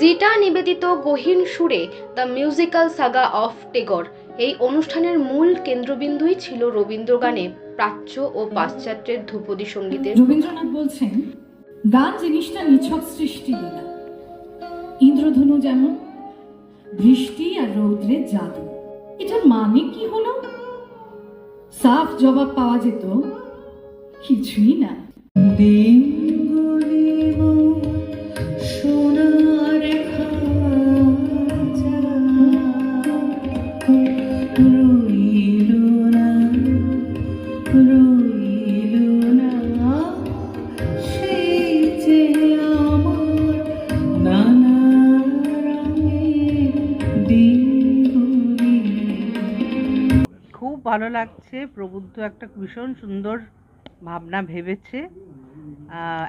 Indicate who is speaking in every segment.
Speaker 1: জিটা নিবেদিত গহীন সুরে the musical saga of Tagore. এই অনুষ্ঠানের মূল কেন্দ্রবিন্দুই ছিল রবীন্দ্র গানে প্রাচ্য ও পাশ্চাত্যের ধ্রুপদী সঙ্গীতের
Speaker 2: রবীন্দ্রনাথ বলছেন গান জিনিসটা নিছক সৃষ্টি লীলা ইন্দ্রধনু যেমন বৃষ্টি আর রৌদ্রের জাদু। এটার মানে কি হলো? সাফ জবাব পাওয়া যেত কিছুই না। সোনার
Speaker 3: ভালো লাগছে। প্রবুদ্ধ একটা ভীষণ সুন্দর ভাবনা ভেবেছে।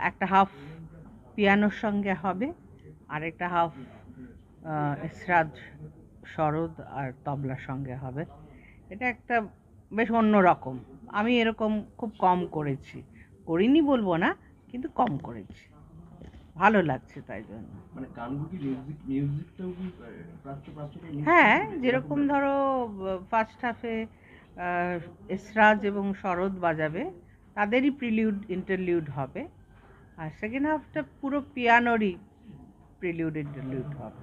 Speaker 3: একটা হাফ পিয়ানোর সঙ্গে হবে আর একটা হাফ এসরাজ শরদ আর তবলার সঙ্গে হবে। এটা একটা বেশ অন্য রকম। আমি এরকম খুব কম করেছি। করিনি বলব না কিন্তু কম করেছি। ভালো লাগছে তাই জন্য।
Speaker 4: মানে
Speaker 3: হ্যাঁ যেরকম ধরো ফার্স্ট হাফে এসরাজ এবং শরৎ বাজাবে তাদেরই প্রিলিউড ইন্টারলিউড হবে। আর সেকেন্ড হাফটা পুরো পিয়ানোরই প্রিলিউড ইন্টারলিউড হবে।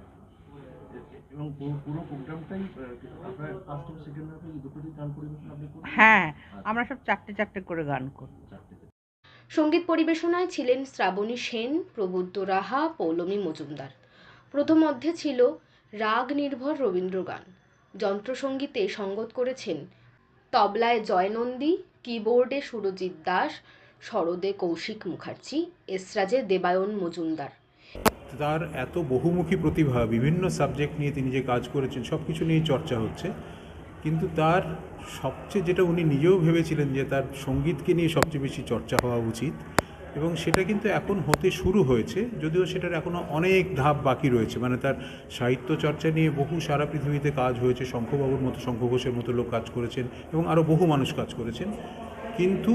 Speaker 4: এবং পুরো পুরো প্রোগ্রামটাই ফার্স্ট এবং সেকেন্ড হাফে দুটোরই গান পরিবেশন আপনি
Speaker 3: হ্যাঁ আমরা সব চারটে চারটে করে গান করব
Speaker 4: চারটে
Speaker 1: সংগীত পরিবেশনায় ছিলেন শ্রাবণী সেন প্রবুদ্ধ রাহা পৌলমী মজুমদার। প্রথম অধ্যে ছিল রাগ নির্ভর রবীন্দ্র গান যন্ত্রসঙ্গীতে সঙ্গত করেছেন তবলায় জয়নন্দী, কিবোর্ডে সুরজিৎ দাস সরদে কৌশিক মুখার্জি, এসরাজে দেবায়ন মজুমদার।
Speaker 5: তার এত বহুমুখী প্রতিভা, বিভিন্ন সাবজেক্ট নিয়ে তিনি যে কাজ করেছেন সব কিছু নিয়ে চর্চা হচ্ছে। কিন্তু তার সবচেয়ে যেটা উনি নিজেও ভেবেছিলেন যে তার সঙ্গীতকে নিয়ে সবচেয়ে বেশি চর্চা হওয়া উচিত এবং সেটা কিন্তু এখন হতে শুরু হয়েছে, যদিও সেটার এখনও অনেক ধাপ বাকি রয়েছে। মানে তার সাহিত্য চর্চা নিয়ে বহু সারা পৃথিবীতে কাজ হয়েছে, শঙ্খবাবুর মতো শঙ্খ ঘোষের মতো লোক কাজ করেছেন এবং আরও বহু মানুষ কাজ করেছেন। কিন্তু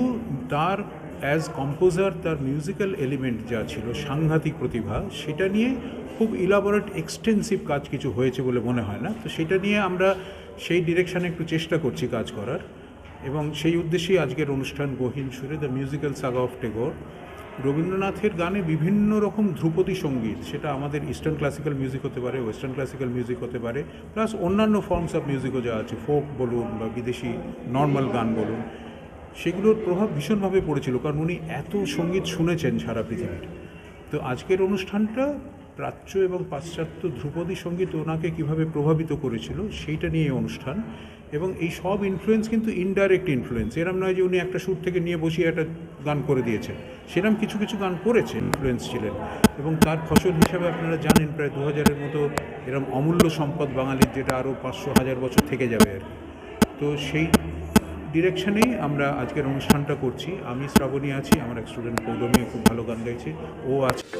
Speaker 5: তার অ্যাজ কম্পোজার তার মিউজিক্যাল এলিমেন্ট যা ছিল, সাংঘাতিক প্রতিভা, সেটা নিয়ে খুব ইলাবোরেট এক্সটেন্সিভ কাজ কিছু হয়েছে বলে মনে হয় না। তো সেটা নিয়ে আমরা সেই ডিরেকশানে একটু চেষ্টা করছি কাজ করার। এবং সেই উদ্দেশ্যেই আজকের অনুষ্ঠান গহীন সুরে the musical saga of Tagore রবীন্দ্রনাথের গানে বিভিন্ন রকম ধ্রুপদী সংগীত, সেটা আমাদের ইস্টার্ন ক্লাসিক্যাল মিউজিক হতে পারে ওয়েস্টার্ন ক্লাসিক্যাল মিউজিক হতে পারে প্লাস অন্যান্য ফর্মস অফ মিউজিকও যা আছে ফোক বলুন বা বিদেশি নর্মাল গান বলুন, সেগুলোর প্রভাব ভীষণভাবে পড়েছিল, কারণ উনি এত সংগীত শুনেছেন সারা পৃথিবীর। তো আজকের অনুষ্ঠানটা প্রাচ্য এবং পাশ্চাত্য ধ্রুপদী সংগীত ওনাকে কীভাবে প্রভাবিত করেছিল, সেইটা নিয়ে অনুষ্ঠান। এবং এই সব ইনফ্লুয়েন্স কিন্তু ইনডাইরেক্ট ইনফ্লুয়েন্স এরম নয় যে উনি একটা সুর থেকে নিয়ে বসিয়ে একটা গান করে দিয়েছেন। সেরম কিছু কিছু গান করেছেন ইনফ্লুয়েন্স ছিলেন। এবং তার ফসল হিসাবে আপনারা জানেন, প্রায় দু হাজারের মতো এরম অমূল্য সম্পদ বাঙালির যেটা আরও পাঁচশো হাজার বছর থেকে যাবে আর। তো সেই ডিরেকশনেই আমরা আজকের অনুষ্ঠানটা করছি। আমি শ্রাবণী আছি, আমার এক স্টুডেন্ট পৌলমী খুব ভালো গান গাইছে। ও আছে।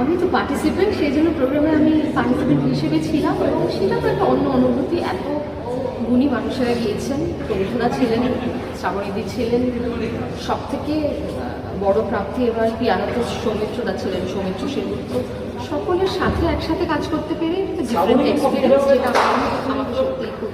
Speaker 6: আমি তো পার্টিসিপেন্ট সেই জন্য প্রোগ্রামে আমি পার্টিসিপেন্ট হিসেবে ছিলাম এবং সেটা তো একটা অন্য অনুভূতি। এত গুণী মানুষেরা গিয়েছেন প্রবুদ্ধরা ছিলেন, শ্রাবণীদি ছিলেন সব থেকে বড় প্রাপ্তি এবার পিয়ানোতে সৌমিত্রদা ছিলেন, সৌমিত্র সেনগুপ্ত। সকলের সাথে একসাথে কাজ করতে পেরে ডিফারেন্ট এক্সপিরিয়েন্স যেটা আমাকে সত্যিই খুব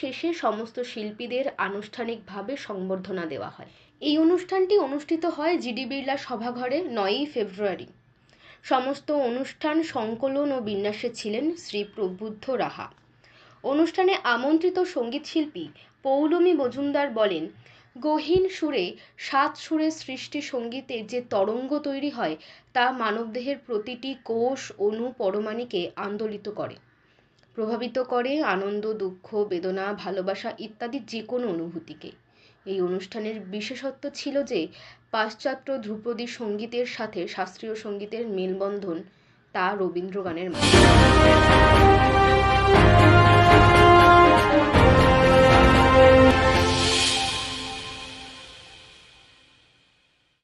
Speaker 1: শেষে সমস্ত শিল্পীদের আনুষ্ঠানিকভাবে সংবর্ধনা দেওয়া হয়। এই অনুষ্ঠানটি অনুষ্ঠিত হয় জিডি বিড়লা সভাঘরে নয়ই ফেব্রুয়ারি। সমস্ত অনুষ্ঠান সংকলন ও বিন্যাসে ছিলেন শ্রী প্রবুদ্ধ রাহা। অনুষ্ঠানে আমন্ত্রিত সঙ্গীতশিল্পী পৌলমী মজুমদার বলেন, গহীন সুরে, সাত সুরে সৃষ্টি সঙ্গীতে যে তরঙ্গ তৈরি হয়, তা মানবদেহের প্রতিটি কোষ, অণু, পরমাণিকে আন্দোলিত করে। প্রভাবিত করে আনন্দ, দুঃখ, বেদনা, ভালোবাসা ইত্যাদি যে কোনো অনুভূতিকে। এই অনুষ্ঠানের বিশেষত্ব ছিল যে, পাশ্চাত্য ধ্রুপদী সঙ্গীতের সাথে শাস্ত্রীয় সঙ্গীতের মেলবন্ধন তা রবীন্দ্র গানের মাধ্যমে।